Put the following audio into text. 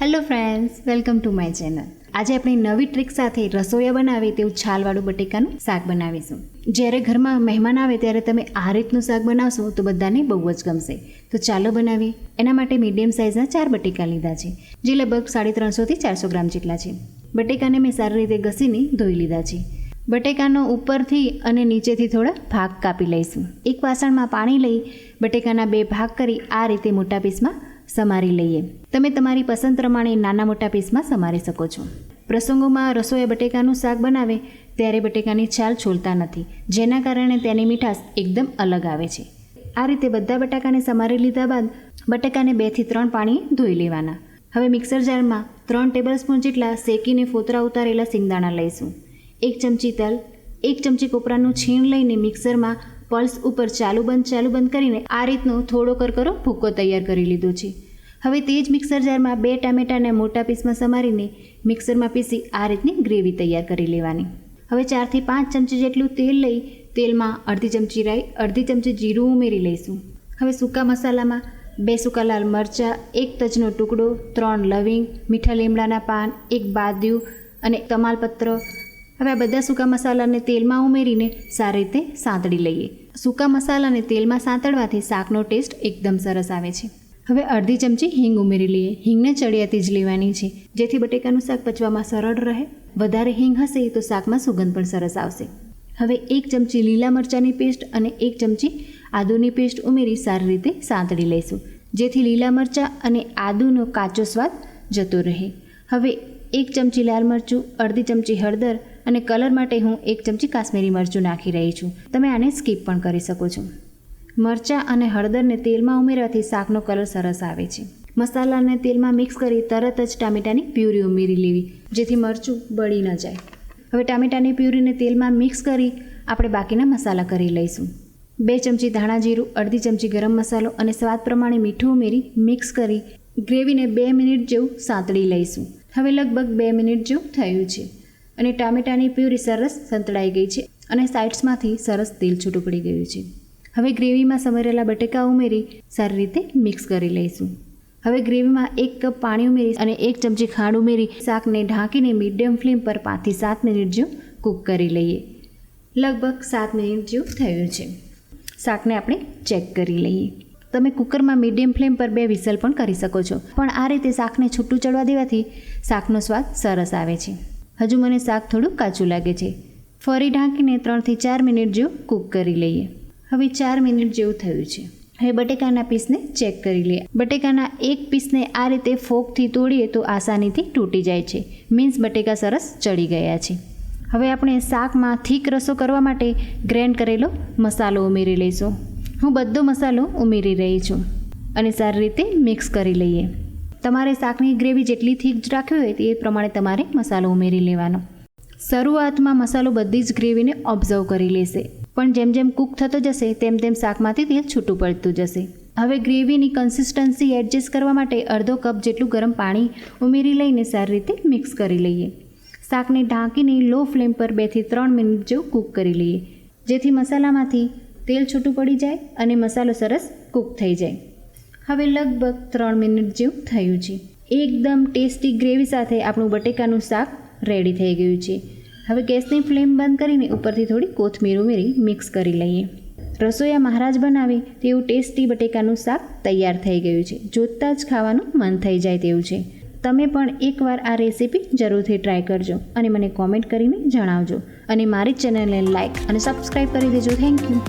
Hello friends welcome to my channel આજે આપણે નવી ટ્રીક સાથે રસોયા બનાવે તેવું છાલવાળું બટેકાનું શાક બનાવીશું. જ્યારે ઘરમાં મહેમાન આવે ત્યારે તમે આ રીતનું શાક બનાવશો તો બધાને બહુ જ ગમશે. તો ચાલો બનાવીએ. એના માટે મીડિયમ સાઇઝના ચાર બટેકા લીધા છે, જે લગભગ સાડી ત્રણસોથી ચારસો ગ્રામ જેટલા છે. બટેકાને મેં સારી રીતે ઘસીને ધોઈ લીધા છે. બટેકાનો ઉપરથી અને નીચેથી થોડા ભાગ કાપી લઈશું. એક વાસણમાં પાણી લઈ બટેકાના બે ભાગ કરી આ રીતે મોટા પીસમાં સમારી લઈએ. તમે તમારી પસંદ પ્રમાણે નાના મોટા પીસમાં સમારી શકો છો. પ્રસંગોમાં રસોઈ બટેકાનું શાક બનાવે, ત્યારે બટેકાની છાલ છોલતા નથી, જેના કારણે તેની મીઠાશ એકદમ અલગ આવે છે. આ રીતે બધા બટાકાને સમારી લીધા બાદ, બટાકાને બેથી ત્રણ પાણી ધોઈ લેવાના. હવે મિક્સર જારમાં ત્રણ ટેબલસ્પૂન જેટલા શેકીને ફોતરા ઉતારેલા સિંગદાણા લઈશું. એક ચમચી તલ, એક ચમચી કોપરાનું છીણ લઈને મિક્સરમાં પલ્સ ઉપર ચાલુ બંધ ચાલુ બંધ કરીને આ રીતનો થોડો કરકરો ભૂકો તૈયાર કરી લીધો છે. હવે તે જ મિક્સર જારમાં બે ટામેટાને મોટા પીસમાં સમારીને મિક્સરમાં પીસી આ રીતની ગ્રેવી તૈયાર કરી લેવાની. હવે ચારથી પાંચ ચમચી જેટલું તેલ લઈ તેલમાં અડધી ચમચી રાઈ, અડધી ચમચી જીરું ઉમેરી લઈશું. હવે સૂકા મસાલામાં બે સૂકા લાલ મરચાં, એક તજનો ટુકડો, ત્રણ લવિંગ, મીઠા લીમડાના પાન, એક બાદ્યું અને તમાલપત્ર હવે આ બધા સૂકા મસાલાને તેલમાં ઉમેરીને સારી રીતે સાંતળી લઈએ. સૂકા મસાલાને તેલમાં સાંતળવાથી શાકનો ટેસ્ટ એકદમ સરસ આવે છે. હવે અડધી ચમચી હિંગ ઉમેરી લઈએ. હિંગને ચડિયાતી જ લેવાની છે. જેથી બટેકાનું શાક પચવામાં સરળ રહે. વધારે હિંગ હશે તો શાકમાં સુગંધ પણ સરસ આવશે. હવે એક ચમચી લીલા મરચાંની પેસ્ટ અને એક ચમચી આદુની પેસ્ટ ઉમેરી સારી રીતે સાંતળી લઈશું. જેથી લીલા મરચાં અને આદુનો કાચો સ્વાદ જતો રહે. હવે એક ચમચી લાલ મરચું, અડધી ચમચી હળદર અને કલર માટે હું એક ચમચી કાશ્મીરી મરચું નાખી રહી છું. તમે આને સ્કીપ પણ કરી શકો છો. મરચાં અને હળદરને તેલમાં ઉમેરવાથી શાકનો કલર સરસ આવે છે. મસાલાને તેલમાં મિક્સ કરી તરત જ ટામેટાની પ્યુરી ઉમેરી લેવી, જેથી મરચું બળી ન જાય. હવે ટામેટાની પ્યુરીને તેલમાં મિક્સ કરી આપણે બાકીના મસાલા કરી લઈશું. બે ચમચી ધાણા જીરું, અડધી ચમચી ગરમ મસાલો અને સ્વાદ પ્રમાણે મીઠું ઉમેરી મિક્સ કરી ગ્રેવીને બે મિનિટ જેવું સાંતળી લઈશું. હવે લગભગ બે મિનિટ જેવું થયું છે. અને ટામેટાની પ્યુરી સરસ સંતળાઈ ગઈ છે અને સાઇડ્સમાંથી સરસ તેલ છૂટું પડી ગયું છે. હવે ગ્રેવીમાં સમરેલા બટેકા ઉમેરી સારી રીતે મિક્સ કરી લઈશું. હવે ગ્રેવીમાં એક કપ પાણી ઉમેરી અને એક ચમચી ખાંડ ઉમેરી શાકને ઢાંકીને મીડિયમ ફ્લેમ પર પાંચથી સાત મિનિટ જેવું કૂક કરી લઈએ. લગભગ સાત મિનિટ જેવું થયું છે. શાકને આપણે ચેક કરી લઈએ. તમે કુકરમાં મીડિયમ ફ્લેમ પર બે વિસલ પણ કરી શકો છો. પણ આ રીતે શાકને છૂટું ચડવા દેવાથી શાકનો સ્વાદ સરસ આવે છે. હજુ મને શાક થોડું કાચું લાગે છે. ફરી ઢાંકીને ત્રણથી ચાર મિનિટ જેવું કૂક કરી લઈએ. હવે ચાર મિનિટ જેવું થયું છે. હવે બટેકાના પીસને ચેક કરી લઈએ. બટેકાના એક પીસને આ રીતે ફોકથી તોડીએ તો આસાનીથી તૂટી જાય છે. મીન્સ બટેકા સરસ ચડી ગયા છે. હવે આપણે શાકમાં થીક રસો કરવા માટે ગ્રેન્ડ કરેલો મસાલો ઉમેરી લઈશું. હું બધો મસાલો ઉમેરી રહી છું. અને સારી રીતે મિક્સ કરી લઈએ. તમારે શાકની ગ્રેવી જેટલી થીક રાખવી હોય તે પ્રમાણે તમારે મસાલો ઉમેરી લેવાનો. શરૂઆતમાં મસાલો બધી જ ગ્રેવીને ઓબ્ઝર્વ કરી લેશે. પણ જેમ જેમ કૂક થતો જશે, તેમ તેમ શાકમાંથી તેલ છૂટું પડતું જશે. હવે ગ્રેવીની કન્સિસ્ટન્સી એડજસ્ટ કરવા માટે અડધો કપ જેટલું ગરમ પાણી ઉમેરી લઈને સારી રીતે મિક્સ કરી લઈએ. શાકને ઢાંકીને લો ફ્લેમ પર બેથી ત્રણ મિનિટ જેવું કૂક કરી લઈએ. જેથી મસાલામાંથી તેલ છૂટું પડી જાય અને મસાલો સરસ કૂક થઈ જાય. હવે લગભગ ત્રણ મિનિટ જેવું થયું છે. એકદમ ટેસ્ટી ગ્રેવી સાથે આપણું બટેકાનું શાક રેડી થઈ ગયું છે. હવે ગેસની ફ્લેમ બંધ કરીને ઉપરથી થોડી કોથમીર ઉમેરી મિક્સ કરી લઈએ. રસોઈયા મહારાજ બનાવે તેવું ટેસ્ટી બટેકાનું શાક તૈયાર થઈ ગયું છે. જોતાં જ ખાવાનું મન થઈ જાય તેવું છે. તમે પણ એકવાર આ રેસીપી જરૂરથી ટ્રાય કરજો અને મને કોમેન્ટ કરીને જણાવજો. અને મારી ચેનલને લાઇક અને સબસ્ક્રાઈબ કરી દેજો. Thank you